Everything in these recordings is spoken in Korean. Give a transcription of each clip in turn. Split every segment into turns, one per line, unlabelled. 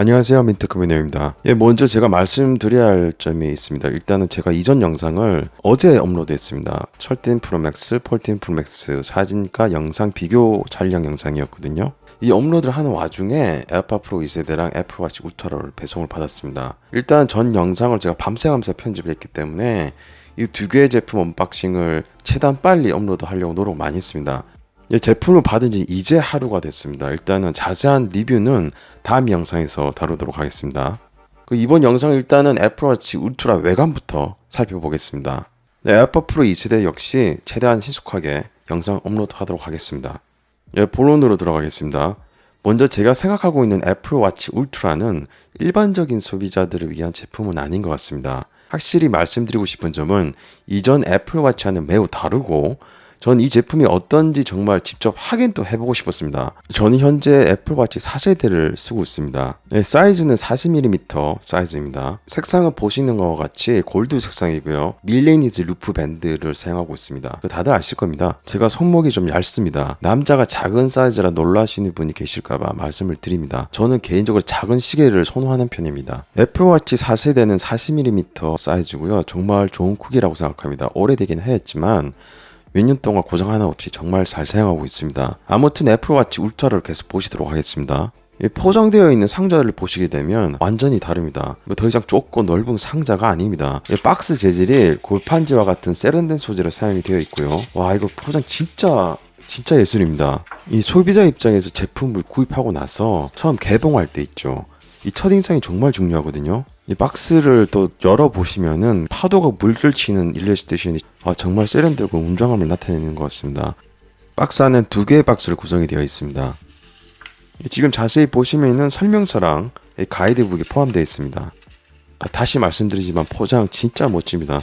안녕하세요 민트커미너입니다. 예, 먼저 제가 말씀드려야 할 점이 있습니다. 일단은 제가 이전 영상을 어제 업로드했습니다. 철틴 프로맥스, 폴틴 프로맥스 사진과 영상 비교 촬영 영상이었거든요. 이 업로드를 하는 와중에 에어팟 프로 2세대랑 애플워치 울트라를 배송을 받았습니다. 일단 전 영상을 제가 밤새가면서 편집을 했기 때문에 이 두 개의 제품 언박싱을 최대한 빨리 업로드 하려고 노력 많이 했습니다. 예, 제품을 받은 지 이제 하루가 됐습니다. 일단은 자세한 리뷰는 다음 영상에서 다루도록 하겠습니다. 그 이번 영상 일단은 애플워치 울트라 외관부터 살펴보겠습니다. 네, 에어팟 프로 2세대 역시 최대한 신속하게 영상 업로드 하도록 하겠습니다. 예, 본론으로 들어가겠습니다. 먼저 제가 생각하고 있는 애플워치 울트라는 일반적인 소비자들을 위한 제품은 아닌 것 같습니다. 확실히 말씀드리고 싶은 점은 이전 애플워치와는 매우 다르고 전이 제품이 어떤지 정말 직접 확인도 해보고 싶었습니다. 저는 현재 애플워치 4세대를 쓰고 있습니다. 네, 사이즈는 40mm 사이즈입니다. 색상은 보시는 것과 같이 골드 색상이고요. 밀레니즈 루프 밴드를 사용하고 있습니다. 그 다들 아실 겁니다. 제가 손목이 좀 얇습니다. 남자가 작은 사이즈라 놀라시는 분이 계실까봐 말씀을 드립니다. 저는 개인적으로 작은 시계를 선호하는 편입니다. 애플워치 4세대는 40mm 사이즈고요. 정말 좋은 크기라고 생각합니다. 오래되긴 했지만 몇 년 동안 고장 하나 없이 정말 잘 사용하고 있습니다. 아무튼 애플워치 울트라를 계속 보시도록 하겠습니다. 이 포장되어 있는 상자를 보시게 되면 완전히 다릅니다. 이거 더 이상 좁고 넓은 상자가 아닙니다. 이 박스 재질이 골판지와 같은 세련된 소재로 사용이 되어 있고요. 와 이거 포장 진짜 진짜 예술입니다. 이 소비자 입장에서 제품을 구입하고 나서 처음 개봉할 때 있죠. 이 첫인상이 정말 중요하거든요. 이 박스를 또 열어보시면은 파도가 물들치는 일러스트레이션이 아, 정말 세련되고 웅장함을 나타내는 것 같습니다. 박스 안은 두 개의 박스로 구성이 되어 있습니다. 지금 자세히 보시면은 설명서랑 이 가이드북이 포함되어 있습니다. 아, 다시 말씀드리지만 포장 진짜 멋집니다.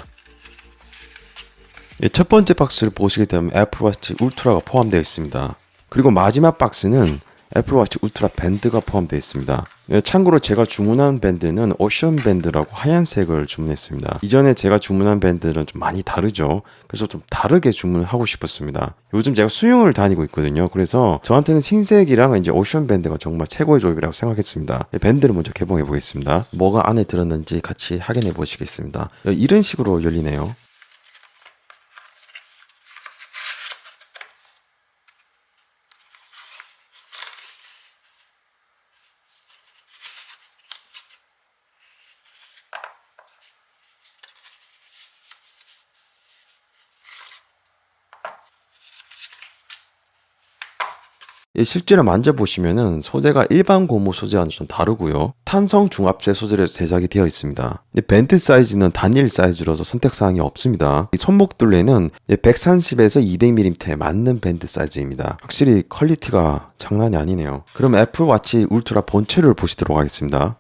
예, 첫 번째 박스를 보시게 되면 애플워치 울트라가 포함되어 있습니다. 그리고 마지막 박스는 애플워치 울트라 밴드가 포함되어 있습니다. 예, 참고로 제가 주문한 밴드는 오션 밴드라고 하얀색을 주문했습니다. 이전에 제가 주문한 밴드는 좀 많이 다르죠. 그래서 좀 다르게 주문을 하고 싶었습니다. 요즘 제가 수영을 다니고 있거든요. 그래서 저한테는 흰색이랑 이제 오션 밴드가 정말 최고의 조합이라고 생각했습니다. 예, 밴드를 먼저 개봉해 보겠습니다. 뭐가 안에 들었는지 같이 확인해 보시겠습니다. 예, 이런 식으로 열리네요. 실제로 만져보시면은 소재가 일반 고무 소재와는 좀 다르고요. 탄성 중합재 소재로 제작이 되어 있습니다. 이 밴드 사이즈는 단일 사이즈로서 선택사항이 없습니다. 이 손목 둘레는 130에서 200mm에 맞는 밴드 사이즈입니다. 확실히 퀄리티가 장난이 아니네요. 그럼 애플워치 울트라 본체를 보시도록 하겠습니다.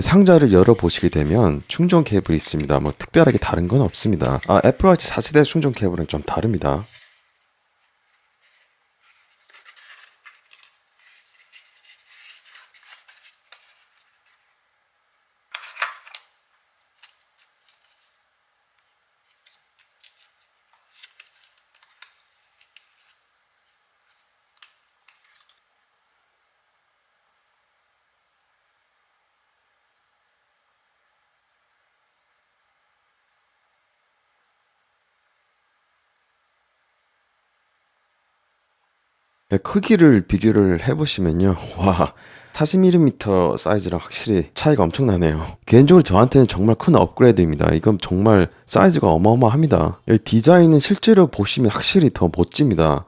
상자를 열어보시게 되면 충전 케이블이 있습니다. 뭐 특별하게 다른 건 없습니다. 아, 애플워치 4세대 충전 케이블은 좀 다릅니다. 크기를 비교를 해보시면요. 와, 40mm 사이즈랑 확실히 차이가 엄청나네요. 개인적으로 저한테는 정말 큰 업그레이드입니다. 이건 정말 사이즈가 어마어마합니다. 이 디자인은 실제로 보시면 확실히 더 멋집니다.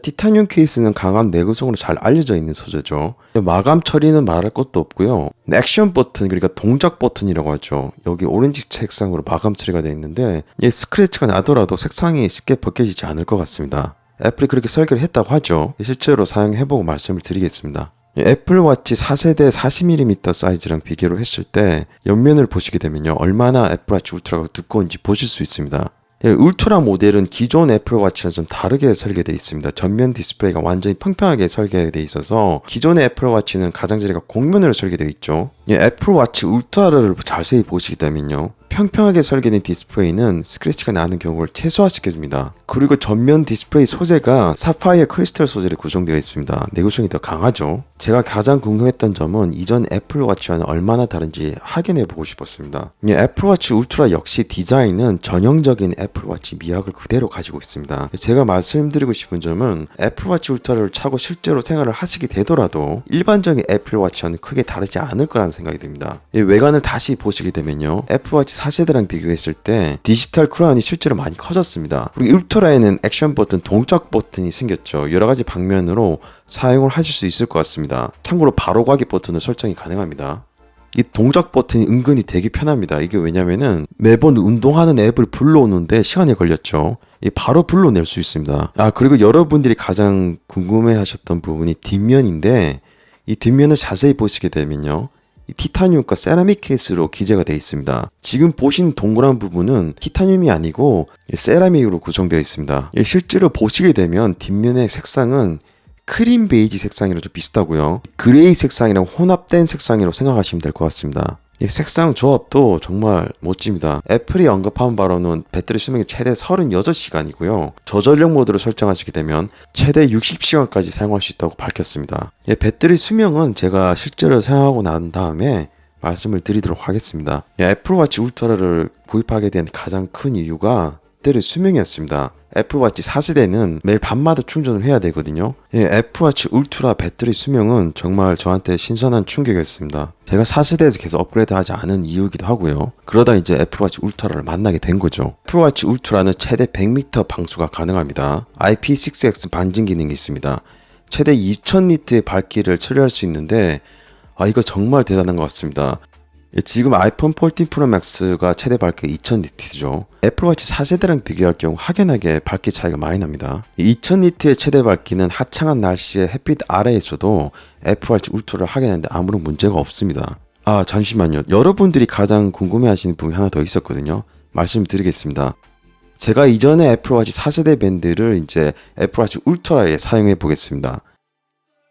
티타늄 케이스는 강한 내구성으로 잘 알려져 있는 소재죠. 마감 처리는 말할 것도 없고요. 액션 버튼, 그러니까 동작 버튼이라고 하죠. 여기 오렌지 색상으로 마감 처리가 되어 있는데 이 스크래치가 나더라도 색상이 쉽게 벗겨지지 않을 것 같습니다. 애플이 그렇게 설계를 했다고 하죠. 실제로 사용해보고 말씀을 드리겠습니다. 애플워치 4세대 40mm 사이즈랑 비교를 했을 때 옆면을 보시게 되면요 얼마나 애플워치 울트라가 두꺼운지 보실 수 있습니다 예, 울트라 모델은 기존 애플워치와 좀 다르게 설계되어 있습니다. 전면 디스플레이가 완전히 평평하게 설계되어 있어서 기존의 애플워치는 가장자리가 곡면으로 설계되어 있죠. 예, 애플워치 울트라를 자세히 보시게 되면요. 평평하게 설계된 디스플레이는 스크래치가 나는 경우를 최소화시켜줍니다. 그리고 전면 디스플레이 소재가 사파이어 크리스탈 소재로 구성되어 있습니다. 내구성이 더 강하죠. 제가 가장 궁금했던 점은 이전 애플워치와는 얼마나 다른지 확인해 보고 싶었습니다. 이 애플워치 울트라 역시 디자인은 전형적인 애플워치 미학을 그대로 가지고 있습니다. 제가 말씀드리고 싶은 점은 애플워치 울트라를 차고 실제로 생활을 하시게 되더라도 일반적인 애플워치와는 크게 다르지 않을 거라는 생각이 듭니다. 이 외관을 다시 보시게 되면요. 애플워치 4세대랑 비교했을 때 디지털 크라운이 실제로 많이 커졌습니다. 그리고 울트라에는 액션 버튼, 동작 버튼이 생겼죠. 여러 가지 방면으로 사용을 하실 수 있을 것 같습니다. 참고로 바로 가기 버튼을 설정이 가능합니다. 이 동작 버튼이 은근히 되게 편합니다. 이게 왜냐면은 매번 운동하는 앱을 불러오는데 시간이 걸렸죠. 이 바로 불러낼 수 있습니다. 아 그리고 여러분들이 가장 궁금해 하셨던 부분이 뒷면인데 이 뒷면을 자세히 보시게 되면요. 이 티타늄과 세라믹 케이스로 기재가 되어 있습니다. 지금 보신 동그란 부분은 티타늄이 아니고 세라믹으로 구성되어 있습니다. 예, 실제로 보시게 되면 뒷면의 색상은 크림 베이지 색상이랑 좀 비슷하고요. 그레이 색상이랑 혼합된 색상이라고 생각하시면 될 것 같습니다. 이 색상 조합도 정말 멋집니다. 애플이 언급한 바로는 배터리 수명이 최대 36시간이고요. 저전력 모드로 설정하시게 되면 최대 60시간까지 사용할 수 있다고 밝혔습니다. 예, 배터리 수명은 제가 실제로 사용하고 난 다음에 말씀을 드리도록 하겠습니다. 예, 애플워치 울트라를 구입하게 된 가장 큰 이유가 배터리 수명이었습니다. 애플워치 4세대는 매일 밤마다 충전을 해야 되거든요. 예, 애플워치 울트라 배터리 수명은 정말 저한테 신선한 충격이었습니다. 제가 4세대에서 계속 업그레이드 하지 않은 이유이기도 하고요. 그러다 이제 애플워치 울트라를 만나게 된 거죠. 애플워치 울트라는 최대 100m 방수가 가능합니다. IP6X 반진 기능이 있습니다. 최대 2000니트의 밝기를 처리할 수 있는데 아 이거 정말 대단한 것 같습니다. 예, 지금 아이폰 14 프로 맥스가 최대 밝기 2000 니트죠. 애플워치 4세대랑 비교할 경우 확연하게 밝기 차이가 많이 납니다. 2000 니트의 최대 밝기는 하창한 날씨에 햇빛 아래에서도 애플워치 울트라를 하겠는데 아무런 문제가 없습니다. 아 잠시만요. 여러분들이 가장 궁금해하시는 부분이 하나 더 있었거든요. 말씀드리겠습니다. 제가 이전에 애플워치 4세대 밴드를 이제 애플워치 울트라에 사용해 보겠습니다.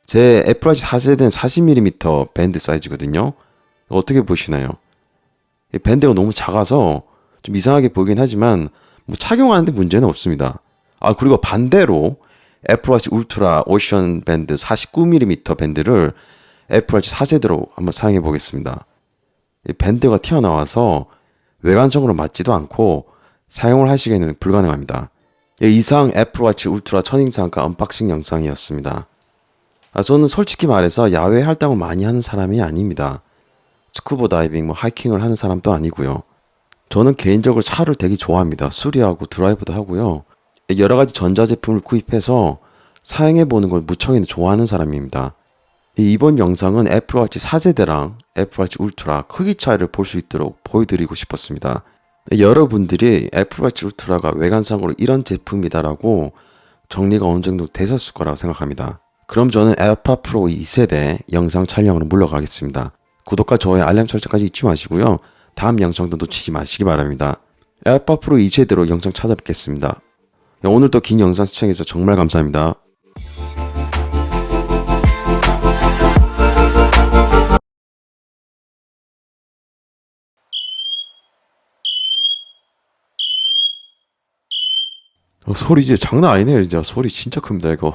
제 애플워치 4세대는 40mm 밴드 사이즈거든요. 어떻게 보시나요? 이 밴드가 너무 작아서 좀 이상하게 보이긴 하지만 뭐 착용하는데 문제는 없습니다. 아 그리고 반대로 애플워치 울트라 오션 밴드 49mm 밴드를 애플워치 4세대로 한번 사용해 보겠습니다. 이 밴드가 튀어나와서 외관성으로 맞지도 않고 사용을 하시기에는 불가능합니다. 예, 이상 애플워치 울트라 첫인상과 언박싱 영상이었습니다. 아, 저는 솔직히 말해서 야외 활동을 많이 하는 사람이 아닙니다. 스쿠버 다이빙, 뭐 하이킹을 하는 사람도 아니고요. 저는 개인적으로 차를 되게 좋아합니다. 수리하고 드라이브도 하고요. 여러 가지 전자제품을 구입해서 사용해 보는 걸 무척이나 좋아하는 사람입니다. 이번 영상은 애플워치 4세대랑 애플워치 울트라 크기 차이를 볼 수 있도록 보여드리고 싶었습니다. 여러분들이 애플워치 울트라가 외관상으로 이런 제품이다라고 정리가 어느 정도 되셨을 거라고 생각합니다. 그럼 저는 에어팟 프로 2세대 영상 촬영으로 물러가겠습니다. 구독과 좋아요, 알람 설정까지 잊지 마시고요. 다음 영상도 놓치지 마시기 바랍니다. 에어팟 프로 2세대로 영상 찾아뵙겠습니다. 오늘도 긴 영상 시청해주셔서 정말 감사합니다. 어, 소리 진짜 장난 아니네요 진짜 소리 진짜 큽니다 이거